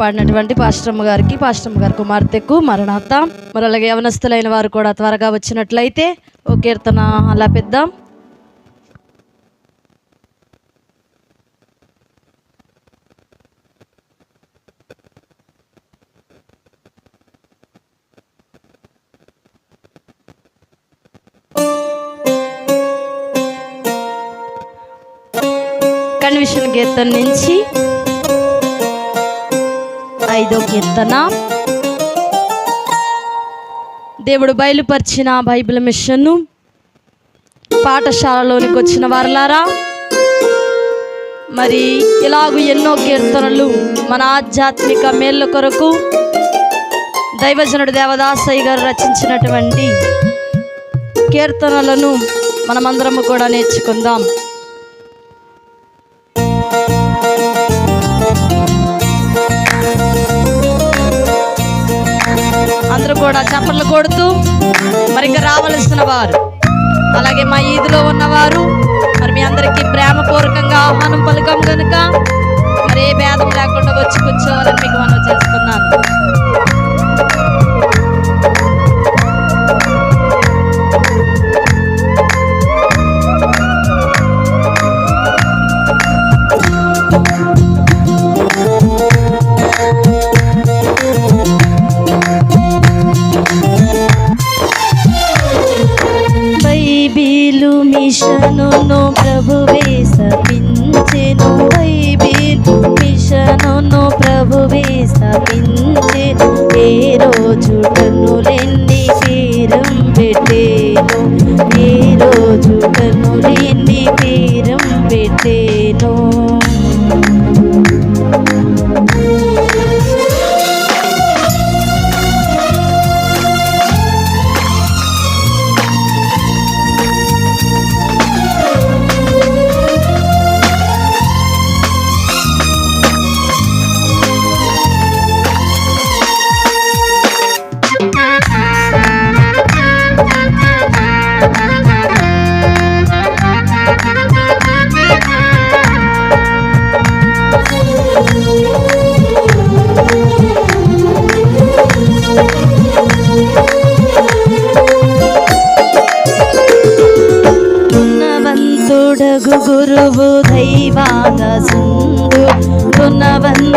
పాడినటువంటి పాశ్రమ్మ గారికి పాశ్రమ్మ గారి కుమార్తెకు మరణాత. మరి అలాగే యవనస్తులైన వారు కూడా త్వరగా వచ్చినట్లయితే ఓ కీర్తన అలా పెద్దాం. కన్విషన్ కీర్తన నుంచి ఐదో కీర్తన. దేవుడు బయలుపరిచిన బైబిల్ మిషన్ను పాఠశాలలోనికి వచ్చిన వారలారా మరి ఇలాగూ ఎన్నో కీర్తనలు మన ఆధ్యాత్మిక మేళ్ళ కొరకు దైవజనుడు దేవదాసయ్య గారు రచించినటువంటి కీర్తనలను మనమందరము కూడా నేర్చుకుందాం. కూడా చప్పట్లు కొడుతూ మరి ఇంకా రావలసిన వారు. అలాగే మా ఈదిలో ఉన్నవారు మరి మీ అందరికీ ప్రేమపూర్వకంగా ఆహ్వానం పలకం కనుక మరి ఏ భేదం లేకుండా వచ్చి కూర్చోవాలని మీకు మనం మిషనును ప్రభువే సపించెను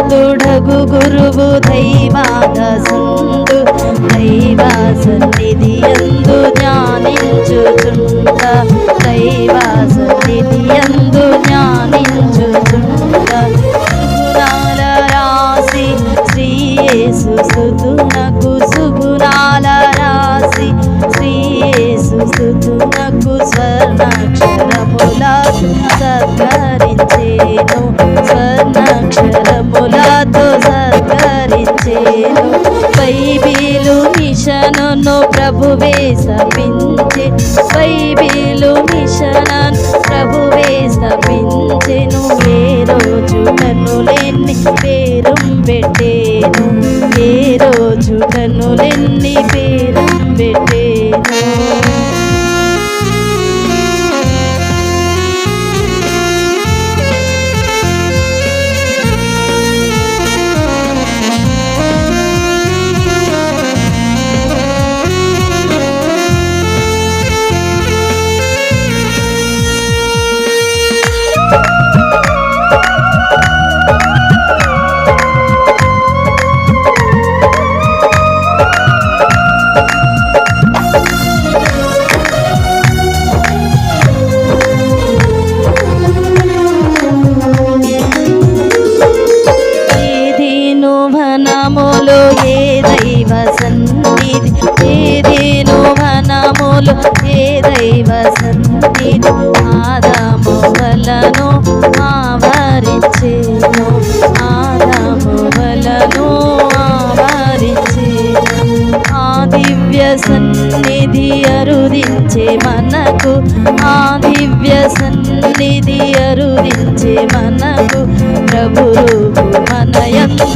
తోడగు గురువు దైవాద సుందు దైవ సన్నిధి ఎందు జ్ఞానించుచుంట దైవ సన్నిధి ఎందు జ్ఞానించుచుంట సుగుణాల రాసి శ్రీయేసు సుతునకు సుగుణాల రాసి శ్రీయేసు సుతునకు స్వర్ణాక్షరములతో సత్కరించేను స్వర్ణాక్షరములతో సత్కరించేను. బైబిలు మిషనును ప్రభువే సపించే బైబిలు మిషనను ప్రభువే సపించెను ఏ రోజు నన్ను లేని పేరు పెట్టేను. ఏ రోజు నన్ను లేని వనములో ఏ దైవ సన్నిధి ఆదాము వలను ఆవరించేను. ఆదాము వలను ఆవరించేను. ఆ దివ్య సన్నిధి అరుదించే మనకు ఆ దివ్య సన్నిధి అరుదించే మనకు ప్రభు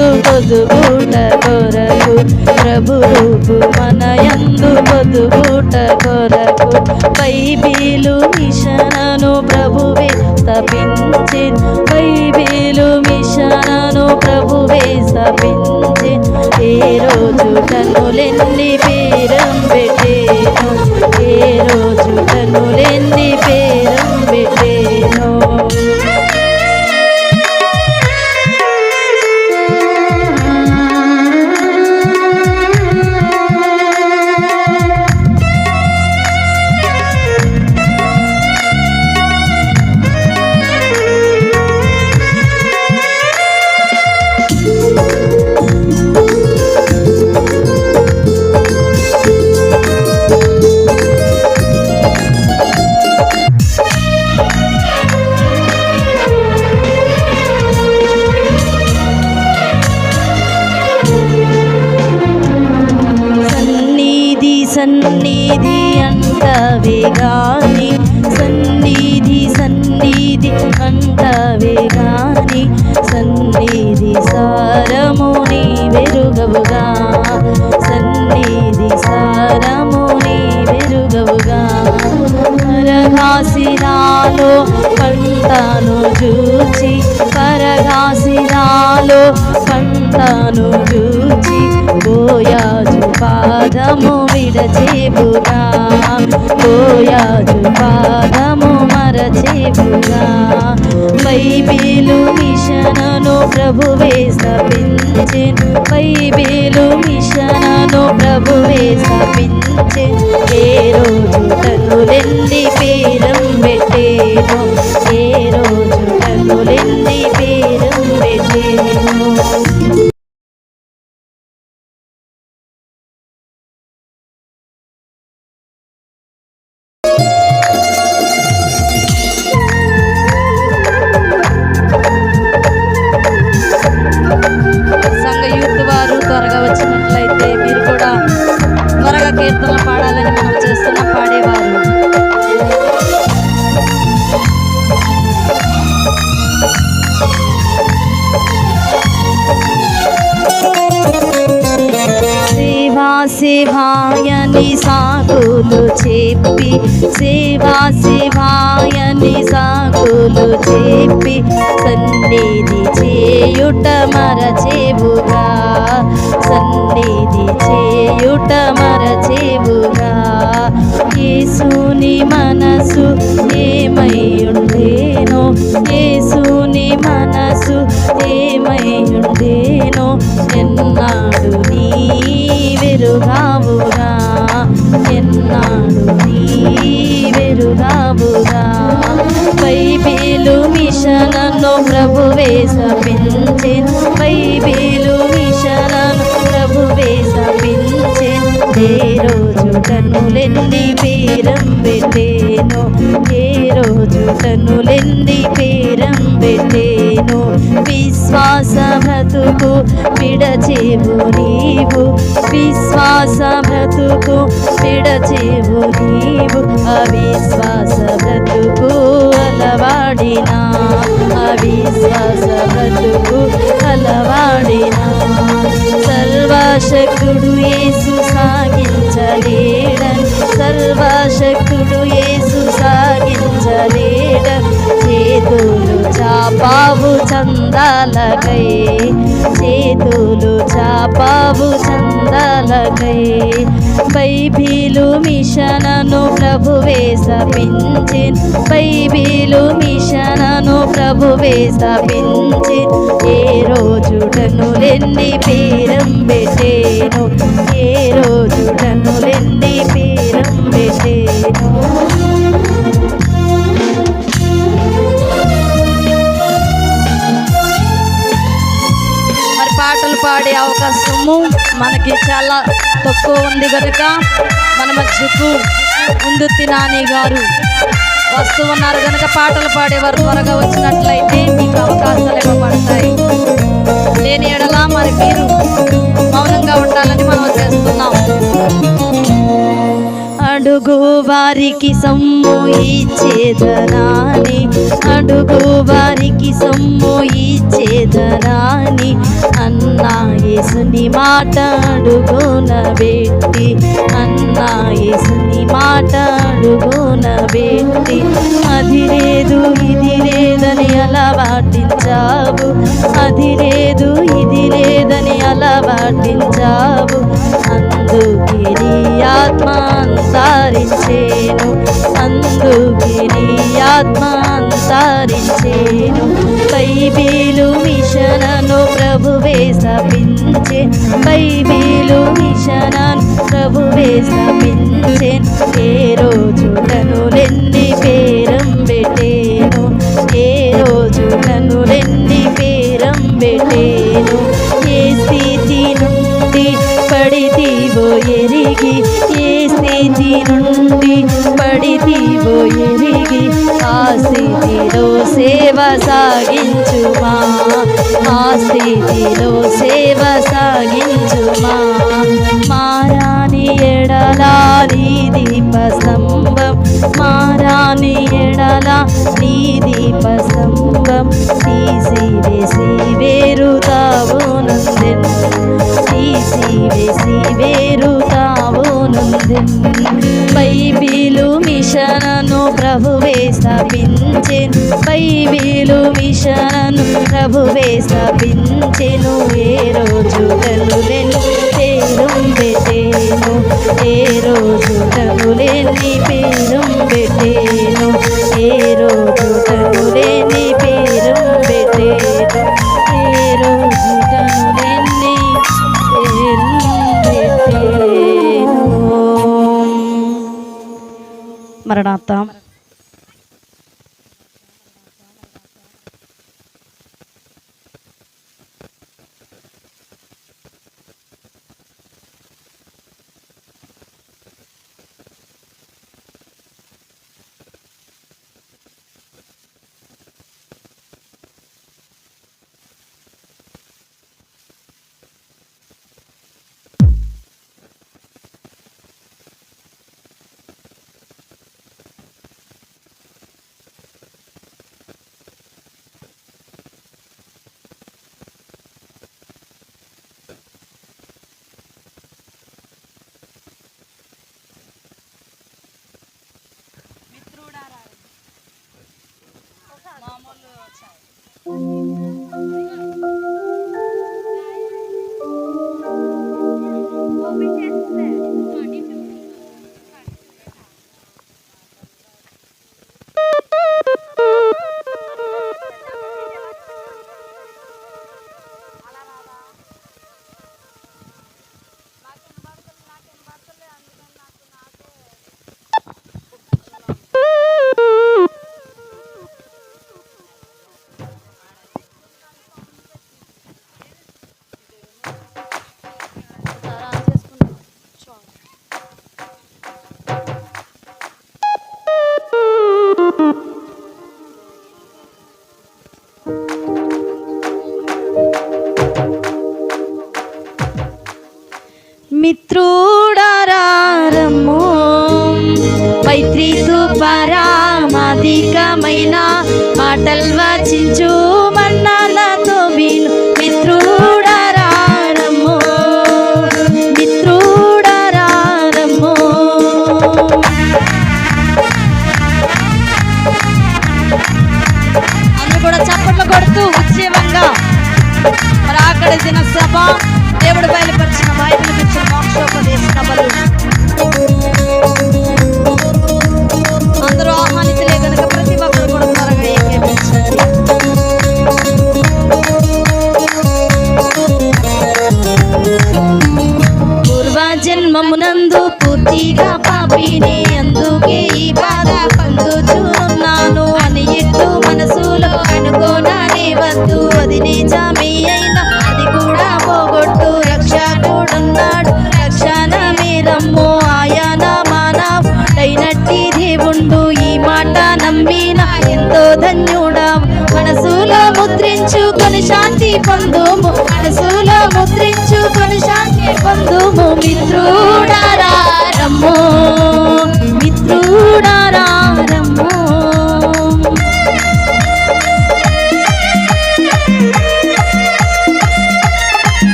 రూపు పొదుగుట కొరకు ప్రభు రూపు మన యందు పొదుగుట కొరకు. బైబిలు మిషనను ప్రభువే స్థపించి బైబిలు మిషనను ప్రభువే స్థపించి ఏ రోజు కన్నులెన్ని పేరం పెట్టేను ఏ రోజు కన్నులెన్ని పేరం పెట్టే సారముని వెరుగవుగా. సన్నిధి సారముని వెరుగవుగా. పరగాసిరాలో పంటను చూచి పరగాసిరాలో పంటను చూచి గోయాజు పాదము విడచేపుగా. గోయాజు పాదము మరచేపుగా బైబిలు మిషనను ప్రభువే స్థాపించెను. బైబిలు మిషన్ కీర్తనలు మనం చేస్తున్న పాడేవారు. సేవా సేవాయని సాగులు చెప్పి సేవా సేవాయని సాగులు చెప్పి సన్నిధి చేయుట మరచేవుగా సన్నిధి చేయుట మరచేవుగా. యేసుని మనసు ఏమై ఉండేనో యేసుని మనసు ఏమై ఉండేనో ఎన్నాడు వెరుగావుగా ఎన్నాడు నీ వెరుగావుగా? బైబిలు మిషనను ప్రభువే సపించే బైబిలు మిషనను ప్రభువే సపించే ఏ రోజు కన్నులెంది పేరం పెట్టేను ఏ రోజు కన్నులెంది పేరం పెట్టేను విశ్వాస బ్రతుకు విడచేవు నీవు. విశ్వాస బ్రతుకు విడచేవు నీవు. అవిశ్వాస బ్రతుకు అలవాడినా. అవిశ్వాస బ్రతుకు అలవాడినా. సర్వశక్తుడు యేసు సాగించలేడని. సర్వశక్తుడు యేసు సాగించలేడ చేతులు చాపావు చందాలకై చేతులు చాపావు చందాలకై. బైబీలు మిషనను ప్రభువే సపించి బైబీలు మిషనను ప్రభువే సపించి ఏ రోజుడనులెన్ని పేరం పెట్టేను ఏ రోజుడనులెన్ని పేరం పెట్టేను. పాడే అవకాశము మనకి చాలా తక్కువ ఉంది కనుక మన మధ్యకు ముందు తినాని గారు వస్తూ ఉన్నారు కనుక పాటలు పాడేవారు త్వరగా వచ్చినట్లయితే మీకు అవకాశాలు ఇవ్వబడతాయి. లేని ఎడలా మరి మీరు మౌనంగా ఉండాలని మనం చేస్తున్నాం. అడుగు వారికి సొమ్ము ఇచ్చేదరాని అడుగు వారికి సొమ్ము ఇచ్చేదరాని అన్నా యేసుని మాట అడుగున పెట్టి అన్నా యేసుని మాట అడుగున పెట్టి అది లేదు ఇది లేదని అలవాటించావు అది లేదు ఇది లేదని అలవాటించావు అందుకే నీ ఆత్మ అంతరించేను అందుకే నీ ఆత్మ అంతరించేను బైబిలు మిషనను ప్రభువే స్థాపించే. బైబిలు మిషనను ప్రభువే స్థాపించే. ఏరో సాగి ఆ స్థితిలో సేవ సాగించుమా. ఆ స్థితిలో సేవ సాగించుమా. మారాని ఎడలాది దీపస్తంభం. మారాని ఎడలా స్థాపించెను వీలు మిషను ప్రభువే స్థాపించెను ఏ రోజు కనులెన్ని పేరు పెట్టేను ఏ రోజు కనులేని పేరు పెట్టేను ఏ రోజు కనులేని పేరు పెట్టేను ఏ రోజు కనులేని మరణాత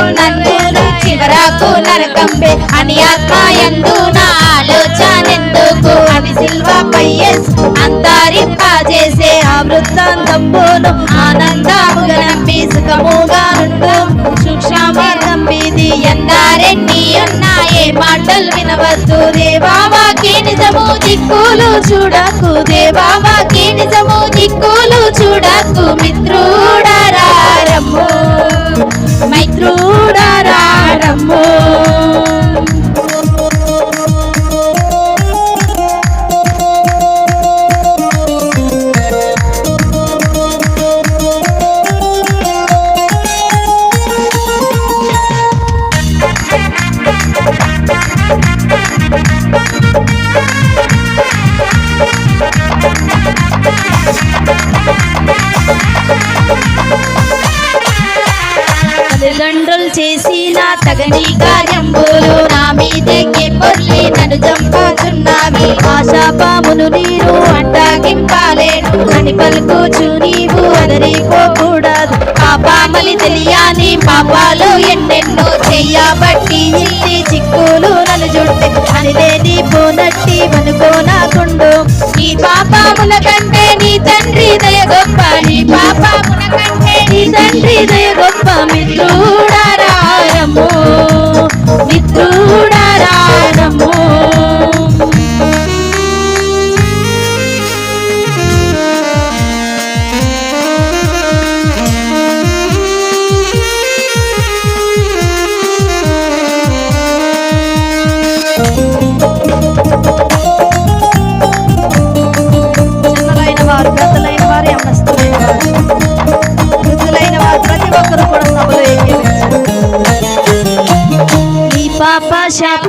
నన్ను చివరకు నరకంబే. అని ఆత్మ ఎందు నా ఆలోచనెందుకు? అని సిల్వపై అంతరింపజేసే ఆ వృత్తాంతంబును ఆనందముగా నమ్మి సుఖముగా నుండు సూక్ష్మ ఇది ఎందారెన్ని ఉన్నాయే మాటలు వినవద్దు. దేవాకి నిజము దిక్కులు చూడకు. దేవాకి నిజము దిక్కులు చూడకు. మిత్రుడు అనిదేది పోనట్టి నీ పాపముల కంటే నీ తండ్రి దయ గొప్ప. నీ పాపముల కంటే నీ తండ్రి దయ గొప్ప. మిత్రుడారారము మిత్రుడు 下。